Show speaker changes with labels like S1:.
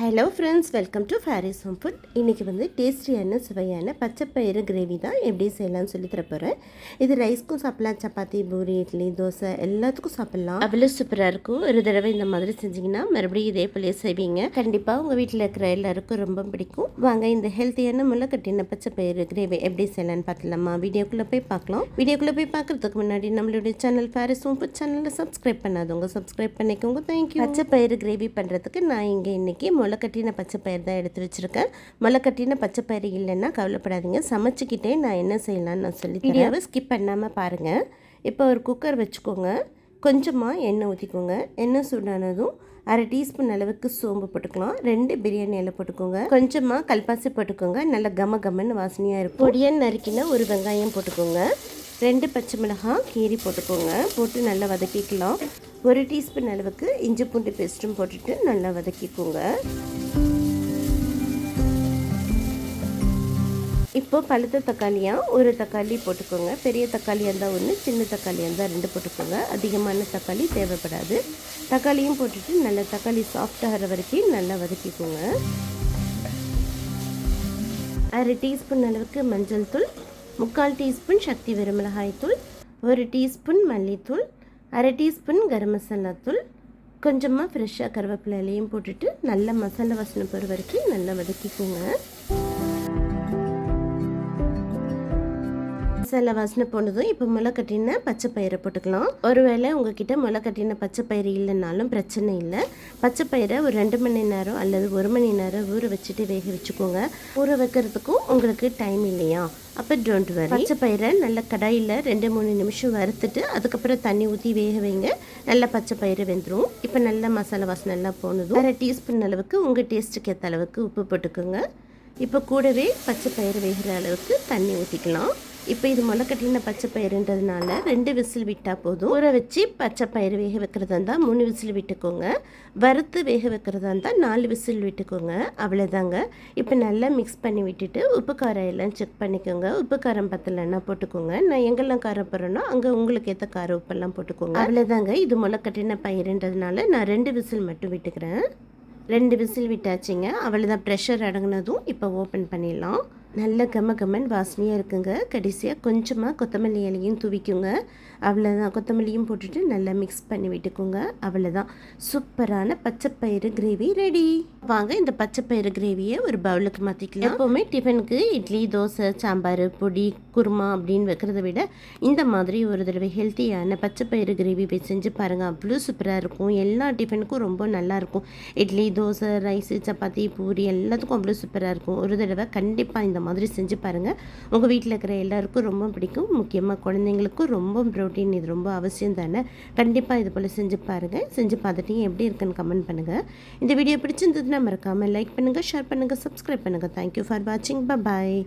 S1: Hello friends welcome to Fairy's home food இன்றைக்கி வந்து டேஸ்டியான சுவையான பச்சைப்பயிறு கிரேவி தான் எப்படி செய்யலாம்னு சொல்லி தரப்போகிறேன் இது ரைஸ்க்கும் சாப்பிடலாம் சப்பாத்தி பூரி இட்லி தோசை எல்லாத்துக்கும் சாப்பிட்லாம். அவ்வளோ சூப்பராக இருக்கும். ஒரு தடவை இந்த மாதிரி செஞ்சிங்கன்னா மறுபடியும் இதே போலயே செய்வீங்க. கண்டிப்பாக உங்கள் வீட்டில் இருக்கிற எல்லாருக்கும் ரொம்ப பிடிக்கும். வாங்க இந்த ஹெல்த்தியான முளைக்கட்டின பச்சைப்பயிறு கிரேவி எப்படி செய்யலாம்னு பார்க்கலாமா வீடியோக்குள்ளே போய் பார்க்கலாம். வீடியோக்குள்ளே போய் பார்க்குறதுக்கு முன்னாடி நம்மளுடைய சேனல் ஃபேரிஸ் ஹோம் ஃபுட் சேனலில் சப்ஸ்கிரைப் பண்ணாதவங்க சப்ஸ்கிரைப் பண்ணிக்கோங்க. தேங்க்யூ பச்சைப்பயிறு கிரேவி பண்ணுறதுக்கு நான் இங்கே இன்றைக்கி முளைக்கட்டின பயிர் தான் எடுத்து வச்சுருக்கேன். முளைக்கட்டின பச்சைப்பயிறு இல்லைன்னா கவலைப்படாதீங்க. சமைச்சிக்கிட்டே நான் என்ன செய்யலாம்னு நான் சொல்லி வீடியோவை ஸ்கிப் பண்ணாமல் பாருங்கள் இப்போ ஒரு குக்கர் வச்சுக்கோங்க. கொஞ்சமாக எண்ணெய் ஊற்றிக்கோங்க எண்ணெய் சூடானதும் அரை டீஸ்பூன் அளவுக்கு சோம்பு போட்டுக்கலாம். ரெண்டு பிரியாணி இலை போட்டுக்கோங்க. கொஞ்சமாக கல்பாசி போட்டுக்கோங்க. நல்ல கம கமன்னு வாசனையாக இருக்கும். பொடியன் நறுக்கினா ஒரு வெங்காயம் போட்டுக்கோங்க. ரெண்டு பச்சை மிளகாய் கீரி போட்டுக்கோங்க. போட்டு நல்லா வதக்கிக்கலாம். ஒரு டீஸ்பூன் அளவுக்கு இஞ்சி பூண்டு பேஸ்ட்டும் போட்டுட்டு நல்லா வதக்கிக்கோங்க. இப்போ பழுத்த தக்காளியாக ஒரு தக்காளி போட்டுக்கோங்க. பெரிய தக்காளியாக இருந்தால் ஒன்று சின்ன தக்காளியாக இருந்தால் ரெண்டு போட்டுக்கோங்க. அதிகமான தக்காளி தேவைப்படாது. தக்காளியும் போட்டுட்டு நல்லா தக்காளி சாஃப்டாகிற வரைக்கும் நல்லா வதக்கிக்கோங்க. அரை டீஸ்பூன் அளவுக்கு மஞ்சள் தூள் முக்கால் டீஸ்பூன் சக்தி வெறுமிளகாய் தூள் ஒரு டீஸ்பூன் மல்லித்தூள் அரை டீஸ்பூன் கரம் மசாலா தூள் கொஞ்சமாக ஃப்ரெஷ்ஷாக கருவேப்பிலையிலையும் போட்டுட்டு நல்ல மசாலா வாசனை போகிற வரைக்கும் நல்லா வதக்கிக்கோங்க. மசாலா வாசனை போனதும் இப்போ முளை கட்டின பச்சை பயிரை போட்டுக்கலாம். ஒருவேளை உங்ககிட்ட முளை கட்டின பச்சை பயிறு இல்லைனாலும் பிரச்சனை இல்லை. பச்சை பயிரை ஒரு ரெண்டு மணி நேரம் அல்லது ஒரு மணி நேரம் ஊற வச்சுட்டு வேக வச்சுக்கோங்க. ஊற வைக்கிறதுக்கும் உங்களுக்கு டைம் இல்லையா? அப்போ டோன்ட் வரி பச்சை பயிரை நல்ல கடாயில் ரெண்டு மூணு நிமிஷம் வறுத்துட்டு அதுக்கப்புறம் தண்ணி ஊற்றி வேக வைங்க. நல்லா பச்சை பயிறு வெந்துடும் இப்போ நல்ல மசாலா வாசனை எல்லாம் போனதும் அரை டீஸ்பூன் அளவுக்கு உங்கள் டேஸ்ட்டுக்கு ஏற்ற அளவுக்கு உப்பு போட்டுக்கோங்க. இப்போ கூடவே பச்சை பயிறு வேகிற அளவுக்கு தண்ணி ஊற்றிக்கலாம் இப்போ இது முளைக்கட்டின பச்சை பயிருன்றதுனால ரெண்டு விசில் விட்டால் போதும். ஊற வச்சு பச்சை பயிர் வேக வைக்கிறதா இருந்தால் மூணு விசில் விட்டுக்கோங்க. வறுத்து வேக வைக்கிறதா இருந்தால் நாலு விசில் விட்டுக்கோங்க. அவ்வளோதாங்க இப்போ நல்லா மிக்ஸ் பண்ணி விட்டுட்டு உப்பு காரம் எல்லாம் செக் பண்ணிக்கோங்க. உப்பு காரம் பத்தலைன்னா போட்டுக்கோங்க. நான் எங்கெல்லாம் காரம் போடுறேனோ அங்கே உங்களுக்கு ஏற்ற கார உப்பெல்லாம் போட்டுக்கோங்க. அவ்வளோதாங்க இது முளைக்கட்டின பயிருன்றதுனால நான் ரெண்டு விசில் மட்டும் விட்டுக்கிறேன். ரெண்டு விசில் விட்டாச்சுங்க. அவ்வளோதான் ப்ரெஷர் அடங்கினதும் இப்போ ஓப்பன் பண்ணிடலாம். நல்ல கம கமன் வாசனையாக இருக்குங்க. கடைசியாக கொஞ்சமாக கொத்தமல்லி இலையும் துவிக்குங்க. அவ்வளோதான் கொத்தமல்லியும் போட்டுட்டு நல்லா மிக்ஸ் பண்ணி விட்டுக்கோங்க. அவ்வளோதான் சூப்பரான பச்சைப்பயிறு கிரேவி ரெடி வாங்க இந்த பச்சைப்பயிறு கிரேவியை ஒரு பவுலுக்கு மாற்றிக்கலாம் எப்போவுமே டிஃபனுக்கு இட்லி தோசை சாம்பார் பொடி குருமா அப்படின்னு வைக்கிறத விட இந்த மாதிரி ஒரு தடவை ஹெல்த்தியான பச்சைப்பயிறு கிரேவி போய் செஞ்சு பாருங்கள் அவ்வளோ சூப்பராக இருக்கும். எல்லா டிஃபனுக்கும் ரொம்ப நல்லாயிருக்கும் இட்லி தோசை ரைஸு சப்பாத்தி பூரி எல்லாத்துக்கும் அவ்வளோ சூப்பராக இருக்கும். ஒரு தடவை கண்டிப்பாக இந்த இந்த மாதிரி செஞ்சு பாருங்கள் உங்கள் வீட்டில் இருக்கிற எல்லாருக்கும் ரொம்ப பிடிக்கும். முக்கியமாக குழந்தைங்களுக்கும் ரொம்ப ப்ரோட்டீன் இது ரொம்ப அவசியம் தானே? கண்டிப்பாக இது போல் செஞ்சு பாருங்கள் செஞ்சு பார்த்துட்டு எப்படி இருக்குன்னு கமெண்ட் பண்ணுங்கள் இந்த வீடியோ பிடிச்சிருந்ததுன்னா மறக்காமல் லைக் பண்ணுங்கள் ஷேர் பண்ணுங்கள் சப்ஸ்கிரைப் பண்ணுங்கள் தேங்க்யூ ஃபார் வாட்சிங் பாய்